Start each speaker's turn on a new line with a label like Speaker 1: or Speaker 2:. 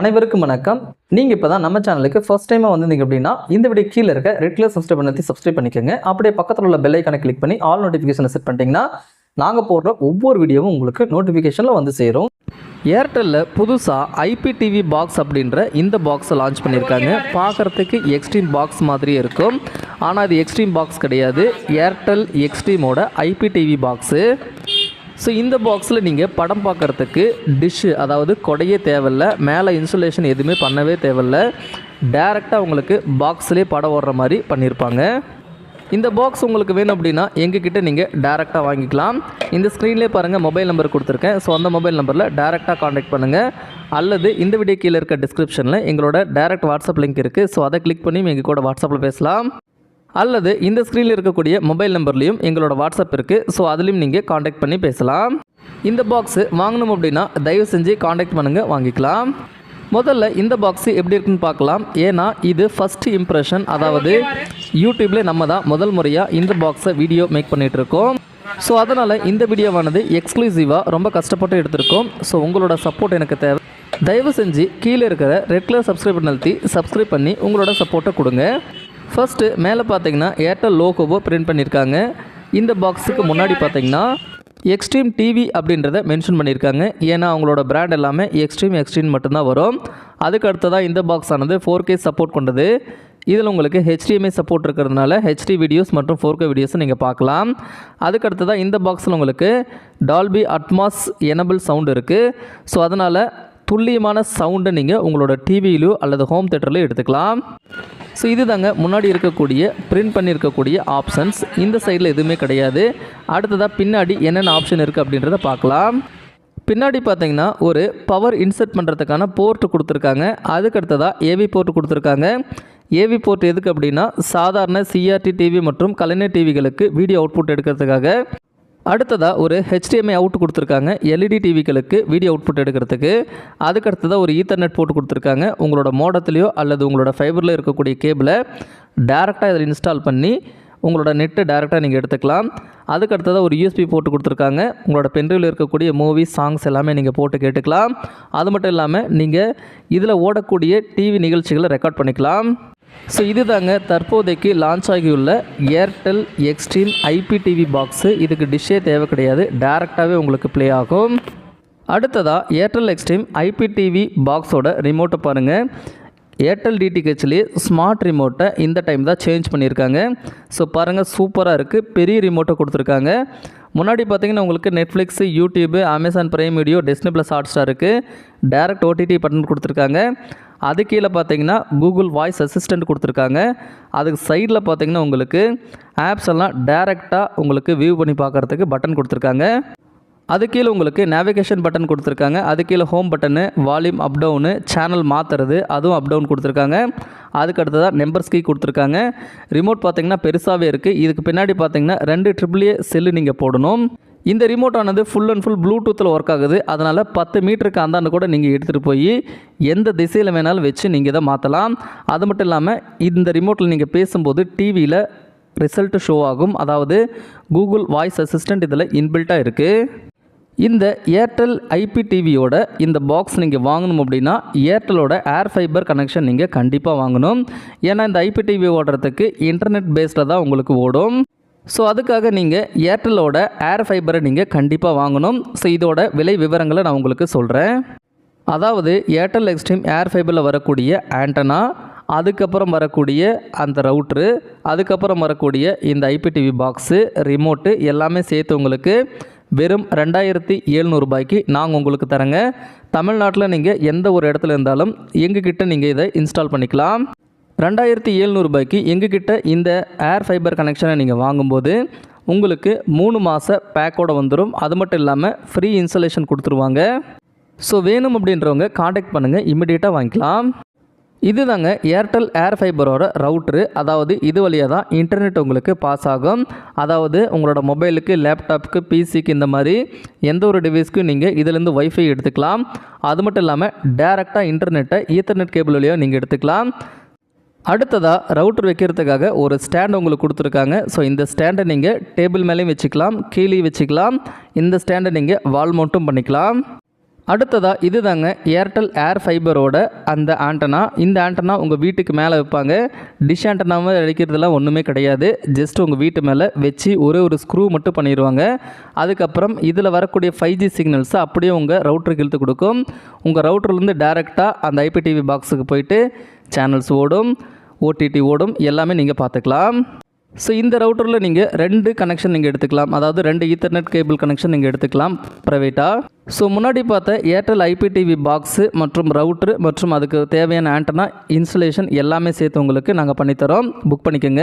Speaker 1: அனைவருக்கும் வணக்கம். நீங்கள் இப்போ தான் நம்ம சேனலுக்கு ஃபஸ்ட் டைமாக வந்திருந்தீங்க அப்படின்னா இந்த வீடியோ கீழே இருக்க ரெட் கலர் சப்ஸ்கிரைப் பண்ணி சப்ஸ்கிரைப் பண்ணிக்கோங்க. அப்படியே பக்கத்தில் உள்ள பெல் ஐக்கானை கிளிக் பண்ணி ஆல் நோட்டிஃபிகேஷனை செட் பண்ணிட்டீங்கன்னா நாங்கள் போடுற ஒவ்வொரு வீடியோவும் உங்களுக்கு நோட்டிஃபிகேஷனில் வந்து சேரும். ஏர்டெல்லில் புதுசாக ஐபிடிவி பாக்ஸ் அப்படின்ற இந்த பாக்ஸை லான்ச் பண்ணியிருக்காங்க. பார்க்குறதுக்கு எக்ஸ்ட்ரீம் பாக்ஸ் மாதிரியே இருக்கும். ஆனால் இது எக்ஸ்ட்ரீம் பாக்ஸ் கிடையாது. ஏர்டெல் எக்ஸ்ட்ரீமோட ஐபிடிவி பாக்ஸு ஸோ இந்த பாக்ஸில் நீங்கள் படம் பார்க்குறதுக்கு டிஷ்ஷு அதாவது கொடையே தேவையில்ல மேலே இன்சுலேஷன் எதுவுமே பண்ணவே தேவையில்ல. டேரெக்டாக உங்களுக்கு பாக்ஸ்லேயே படம் ஓடுற மாதிரி பண்ணியிருப்பாங்க இந்த பாக்ஸ் உங்களுக்கு வேணும் அப்படின்னா எங்ககிட்ட நீங்கள் டேரெக்டாக வாங்கிக்கலாம். இந்த ஸ்க்ரீன்லேயே பாருங்கள் மொபைல் நம்பர் கொடுத்துருக்கேன். ஸோ அந்த மொபைல் நம்பரில் டேரெக்டாக காண்டாக்ட் பண்ணுங்கள் அல்லது இந்த வீடியோ கீழே இருக்க டிஸ்கிரிப்ஷனில் எங்களோட டேரெக்ட் வாட்ஸ்அப் லிங்க் இருக்குது ஸோ அதை கிளிக் பண்ணி எங்கள் கூட வாட்ஸ்அப்பில் பேசலாம். அல்லது இந்த ஸ்க்ரீனில் இருக்கக்கூடிய மொபைல் நம்பர்லேயும் எங்களோட வாட்ஸ்அப் இருக்குது ஸோ அதுலேயும் நீங்கள் காண்டாக்ட் பண்ணி பேசலாம். இந்த பாக்ஸு வாங்கணும் அப்படின்னா தயவு செஞ்சு காண்டாக்ட் பண்ணுங்கள் வாங்கிக்கலாம். முதல்ல இந்த பாக்ஸு எப்படி இருக்குன்னு பார்க்கலாம். ஏன்னா இது ஃபஸ்ட் இம்ப்ரெஷன் அதாவது யூடியூப்லேயே நம்ம தான் முதல் முறையாக இந்த பாக்ஸை வீடியோ மேக் பண்ணிகிட்டு இருக்கோம். ஸோ அதனால் இந்த வீடியோவானது எக்ஸ்க்ளூசிவாக ரொம்ப கஷ்டப்பட்டு எடுத்திருக்கோம். ஸோ உங்களோட சப்போர்ட் எனக்கு தேவை. தயவு செஞ்சு கீழே இருக்கிற ரெட் கலர் சப்ஸ்கிரைப் பண்ணி அழுத்தி சப்ஸ்கிரைப் பண்ணி உங்களோட சப்போர்ட்டை கொடுங்க. ஃபர்ஸ்ட்டு மேலே பார்த்தீங்கன்னா ஏர்டெல் லோகோவோ பிரிண்ட் பண்ணியிருக்காங்க இந்த பாக்ஸுக்கு முன்னாடி பார்த்தீங்கன்னா எக்ஸ்ட்ரீம் டிவி அப்படின்றத மென்ஷன் பண்ணியிருக்காங்க ஏன்னா அவங்களோட பிராண்ட் எல்லாமே எக்ஸ்ட்ரீம் எக்ஸ்ட்ரீம் மட்டும்தான் வரும். அதுக்கு அடுத்ததாக இந்த பாக்ஸ் ஆனது ஃபோர் கே சப்போர்ட் கொண்டது. இதில் உங்களுக்கு ஹெச்டிஎம்ஐ சப்போர்ட் இருக்கிறதுனால ஹெச்டி வீடியோஸ் மற்றும் ஃபோர் கே வீடியோஸும் நீங்கள் பார்க்கலாம். அதுக்கு அடுத்ததாக இந்த பாக்ஸில் உங்களுக்கு டால்பி அட்மாஸ் எனபிள் சவுண்ட் இருக்குது ஸோ அதனால் துல்லியமான சவுண்டை நீங்கள் உங்களோட டிவியிலோ அல்லது ஹோம் தேட்டர்லையோ எடுத்துக்கலாம். ஸோ இது தாங்க முன்னாடி இருக்கக்கூடிய பிரிண்ட் பண்ணியிருக்கக்கூடிய ஆப்ஷன்ஸ் இந்த சைடில் எதுவுமே கிடையாது. அடுத்ததாக பின்னாடி என்னென்ன ஆப்ஷன் இருக்குது அப்படின்றத பார்க்கலாம். பின்னாடி பார்த்தீங்கன்னா ஒரு பவர் இன்சர்ட் பண்ணுறதுக்கான போர்ட் கொடுத்துருக்காங்க. அதுக்கு அடுத்ததாக ஏவி போர்ட் கொடுத்துருக்காங்க. ஏவி போர்ட் எதுக்கு அப்படின்னா சாதாரண சிஆர்டி டிவி மற்றும் கலைஞர் டிவிகளுக்கு வீடியோ அவுட்புட் எடுக்கிறதுக்காக. அடுத்ததாக ஒரு ஹெச்டிஎம்ஐ அவுட் கொடுத்துருக்காங்க. எல்இடி டிவிகளுக்கு வீடியோ அவுட்புட் எடுக்கிறதுக்கு. அதுக்கு அடுத்ததாக ஒரு ஈத்தர்நெட் போட்டு கொடுத்துருக்காங்க. உங்களோட மோடத்துலேயோ அல்லது உங்களோட ஃபைபரில் இருக்கக்கூடிய கேபிளை டேரெக்டாக இதில் இன்ஸ்டால் பண்ணி உங்களோட நெட்டு டேரெக்டாக நீங்கள் எடுத்துக்கலாம். அதுக்கு அடுத்ததாக ஒரு யூஎஸ்பி போட்டு கொடுத்துருக்காங்க. உங்களோட பென்ட்ரைவில் இருக்கக்கூடிய மூவி சாங்ஸ் எல்லாமே நீங்கள் போட்டு கேட்டுக்கலாம். அது மட்டும் இல்லாமல் நீங்கள் இதில் ஓடக்கூடிய டிவி நிகழ்ச்சிகளை ரெக்கார்ட் பண்ணிக்கலாம். ஸோ இதுதாங்க தற்போதைக்கு லான்ச் ஆகியுள்ள ஏர்டெல் எக்ஸ்ட்ரீம் ஐபிடிவி பாக்ஸு இதுக்கு டிஷ்ஷே தேவை கிடையாது. டேரெக்டாகவே உங்களுக்கு ப்ளே ஆகும். அடுத்ததாக ஏர்டெல் எக்ஸ்ட்ரீம் ஐபிடிவி பாக்ஸோட ரிமோட்டை பாருங்கள் ஏர்டெல் டிடிஹெச்லேயே ஸ்மார்ட் ரிமோட்டை இந்த டைம் தான் சேஞ்ச் பண்ணியிருக்காங்க. ஸோ பாருங்கள் சூப்பராக இருக்குது பெரிய ரிமோட்டை கொடுத்துருக்காங்க. முன்னாடி பார்த்தீங்கன்னா உங்களுக்கு Netflix YouTube Amazon Prime Video Disney plus Hotstar இருக்குது டேரக்ட் ஓடிடி பட்டன் கொடுத்துருக்காங்க. அது கீழே பார்த்தீங்கன்னா கூகுள் வாய்ஸ் அசிஸ்டண்ட் கொடுத்துருக்காங்க. அதுக்கு சைடில் பார்த்தீங்கன்னா உங்களுக்கு ஆப்ஸ் எல்லாம் டேரெக்டாக உங்களுக்கு வியூ பண்ணி பார்க்குறதுக்கு பட்டன் கொடுத்துருக்காங்க. அது கீழே உங்களுக்கு நேவிகேஷன் பட்டன் கொடுத்துருக்காங்க. அது கீழே home button volume up down channel மாற்றுறது அதுவும் அப் டவுன் கொடுத்துருக்காங்க. அதுக்கு அடுத்ததாக நம்பர் கீ கொடுத்துருக்காங்க. ரிமோட் பார்த்தீங்கன்னா பெருசாகவே இருக்குது இதுக்கு பின்னாடி பார்த்தீங்கன்னா ரெண்டு ட்ரிபிள் ஏ செல்லு நீங்கள் போடணும். இந்த ரிமோட் ஆனது ஃபுல் அண்ட் ஃபுல் ப்ளூடூத்தில் ஒர்க் ஆகுது. அதனால் பத்து மீட்டருக்கு அந்தாண்டு கூட நீங்கள் எடுத்துகிட்டு போய் எந்த திசையில் வேணாலும் வச்சு நீங்கள் இதை மாற்றலாம் அது மட்டும் இல்லாமல் இந்த ரிமோட்டில் நீங்கள் பேசும்போது டிவியில் ரிசல்ட் ஷோ ஆகும். அதாவது கூகுள் வாய்ஸ் அசிஸ்டண்ட் இதில் இன்பில்ட்டாக இருக்குது இந்த ஏர்டெல் ஐபி டிவியோட இந்த பாக்ஸ் நீங்கள் வாங்கணும் அப்படின்னா ஏர்டெலோட ஏர் ஃபைபர் கனெக்ஷன் நீங்கள் கண்டிப்பாக வாங்கணும். ஏன்னா இந்த ஐபி டிவி ஓடுறதுக்கு இன்டர்நெட் பேஸில் தான் உங்களுக்கு ஓடும். ஸோ அதுக்காக நீங்கள் ஏர்டெல்லோட ஏர் ஃபைபரை நீங்கள் கண்டிப்பாக வாங்கணும். ஸோ இதோட விலை விவரங்களை நான் உங்களுக்கு சொல்கிறேன் அதாவது ஏர்டெல் எக்ஸ்ட்ரீம் ஏர் ஃபைபரில் வரக்கூடிய ஆண்டனா அதுக்கப்புறம் வரக்கூடிய அந்த ரவுட்ரு அதுக்கப்புறம் வரக்கூடிய இந்த ஐபிடிவி பாக்ஸு ரிமோட்டு எல்லாமே சேர்த்து உங்களுக்கு வெறும் ரெண்டாயிரத்தி எழுநூறுபாய்க்கு நாங்கள் உங்களுக்கு தரேங்க. தமிழ்நாட்டில் நீங்கள் எந்த ஒரு இடத்துல இருந்தாலும் எங்ககிட்ட நீங்கள் இதை இன்ஸ்டால் பண்ணிக்கலாம். ரெண்டாயிரத்தி ஏழ்நூறுபாய்க்கு எங்ககிட்ட இந்த ஏர் ஃபைபர் கனெக்ஷனை நீங்கள் வாங்கும்போது உங்களுக்கு மூணு மாத பேக்கோட வந்துடும் அது மட்டும் இல்லாமல் ஃப்ரீ இன்ஸ்டலேஷன் கொடுத்துருவாங்க. ஸோ வேணும் அப்படின்றவங்க காண்டாக்ட் பண்ணுங்கள் இமிடியேட்டாக வாங்கிக்கலாம். இதுதாங்க ஏர்டெல் ஏர் ஃபைபரோட ரவுட்ரு அதாவது இது வழியாக தான் இன்டர்நெட் உங்களுக்கு பாஸ் ஆகும். அதாவது உங்களோட மொபைலுக்கு லேப்டாப்புக்கு பிசிக்கு இந்த மாதிரி எந்த ஒரு டிவைஸ்க்கும் நீங்கள் இதிலேருந்து ஒய்ஃபை எடுத்துக்கலாம். அது மட்டும் இல்லாமல் டேரெக்டாக இன்டர்நெட்டை ஈத்தர்நெட் கேபிள் வழியாக நீங்கள் எடுத்துக்கலாம். அடுத்ததாக ரவுட்டர் வைக்கிறதுக்காக ஒரு ஸ்டாண்ட் உங்களுக்கு கொடுத்துருக்காங்க. ஸோ இந்த ஸ்டாண்டை நீங்கள் டேபிள் மேலேயும் வச்சுக்கலாம் கீழே வச்சுக்கலாம். இந்த ஸ்டாண்டை நீங்கள் வால் மவுண்ட்டும் பண்ணிக்கலாம். அடுத்ததாக இதுதாங்க ஏர்டெல் ஏர் ஃபைபரோட அந்த ஆண்டனா இந்த ஆண்டனா உங்கள் வீட்டுக்கு மேலே வைப்பாங்க. டிஷ் ஆண்டனாவை அடிக்கிறதுலாம் ஒன்றுமே கிடையாது. ஜஸ்ட் உங்கள் வீட்டு மேலே வச்சு ஒரே ஒரு ஸ்க்ரூ மட்டும் பண்ணிடுவாங்க. அதுக்கப்புறம் இதில் வரக்கூடிய ஃபைவ் ஜி சிக்னல்ஸை அப்படியே உங்கள் ரவுட்டருக்கு இழுத்து கொடுக்கும். உங்கள் ரவுட்டர்லேருந்து டேரெக்டாக அந்த ஐபிடிவி பாக்ஸுக்கு போயிட்டு சேனல்ஸ் ஓடும் ஓடிடி ஓடும் எல்லாமே நீங்கள் பார்த்துக்கலாம். ஸோ இந்த ரவுட்டரில் நீங்கள் ரெண்டு கனெக்ஷன் நீங்கள் எடுத்துக்கலாம். அதாவது ரெண்டு ஈத்தர்நெட் கேபிள் கனெக்ஷன் நீங்கள் எடுத்துக்கலாம் ப்ரைவேட்டாக ஸோ முன்னாடி பார்த்த ஏர்டெல் ஐபிடிவி பாக்ஸு மற்றும் ரவுட்ரு மற்றும் அதுக்கு தேவையான ஆண்டனா இன்ஸ்டலேஷன் எல்லாமே சேர்த்து உங்களுக்கு நாங்கள் பண்ணித்தரோம். புக் பண்ணிக்கோங்க.